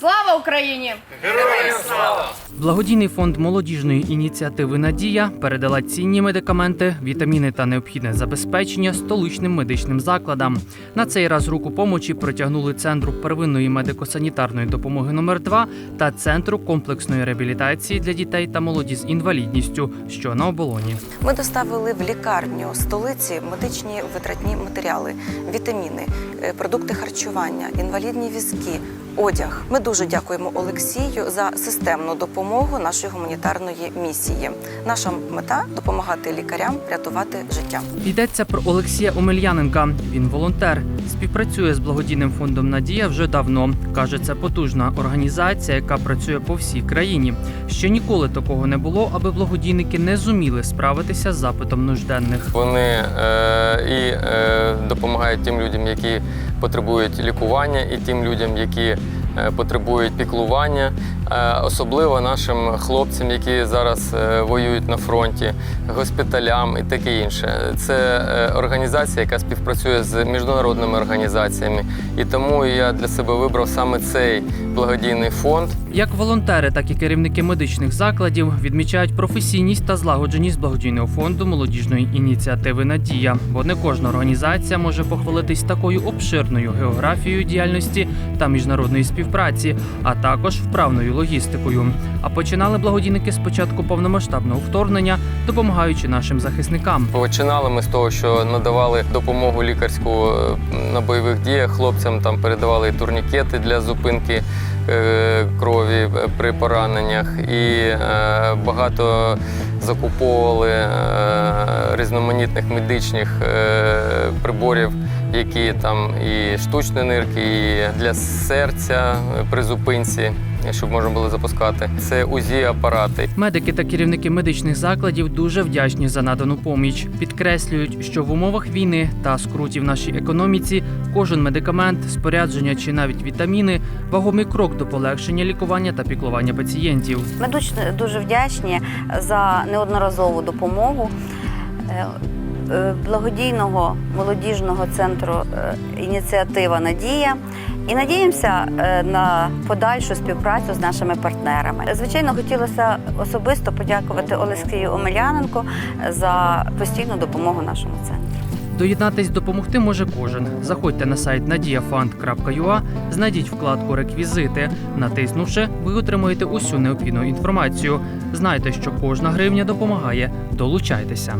Слава Україні! Благодійний фонд молодіжної ініціативи Надія передала цінні медикаменти, вітаміни та необхідне забезпечення столичним медичним закладам. На цей раз руку помочі протягнули центру первинної медико-санітарної допомоги номер 2 та центру комплексної реабілітації для дітей та молоді з інвалідністю, що на оболоні. Ми доставили в лікарню столиці медичні витратні матеріали, вітаміни, е, продукти харчування, інвалідні візки, одяг. Ми дуже дякуємо Олексію за системну допомогу нашої гуманітарної місії. Наша мета допомагати лікарям рятувати життя. Йдеться про Олексія Омельяненка. Він волонтер, співпрацює з благодійним фондом Надія вже давно. каже, це потужна організація, яка працює по всій країні. Ще ніколи такого не було, аби благодійники не зуміли справитися з запитом нужденних. Вони е, і е, допомагають тим людям, які потребують лікування, і тим людям, які потребують піклування, е, особливо нашим хлопцям, які зараз е, воюють на фронті, госпіталям і таке інше. Це е, організація, яка співпрацює з міжнародними організаціями, і тому я для себе вибрав саме цей благодійний фонд. Як волонтери, так і керівники медичних закладів відмічають професійність та злагодженість благодійного фонду молодіжної ініціативи Надія, бо не кожна організація може похвалитись такою обширною географією діяльності та міжнародної співпраці, а також вправною логістикою. А починали благодійники з початку повномасштабного вторгнення, допомагаючи нашим захисникам. Починали ми з того, що надавали допомогу лікарську е, на бойових діях. Хлопцям там передавали турнікети для зупинки е, крові при пораненнях, і е, багато закуповували е, різноманітних медичних е, приборів, які там і штучні нирки, і для серця при зупинці, щоб можна було запускати. Це УЗІ апарати. Медики та керівники медичних закладів дуже вдячні за надану поміч. Підкреслюють, що в умовах війни та скруті в нашій економіці кожен медикамент, спорядження чи навіть вітаміни вагомий крок до полегшення лікування та піклування пацієнтів. Ми дуже, дуже вдячні за неодноразову допомогу благодійного молодіжного центру е, ініціатива Надія. І надіємося е, на подальшу співпрацю з нашими партнерами. Звичайно, хотілося особисто подякувати Олексію Омеляненко за постійну допомогу нашому центру. Доєднатись допомогти може кожен. Заходьте на сайт nadiafund.ua, знайдіть вкладку Реквізити. Натиснувши, ви отримуєте усю необхідну інформацію. Знайте, що кожна гривня допомагає. Долучайтеся.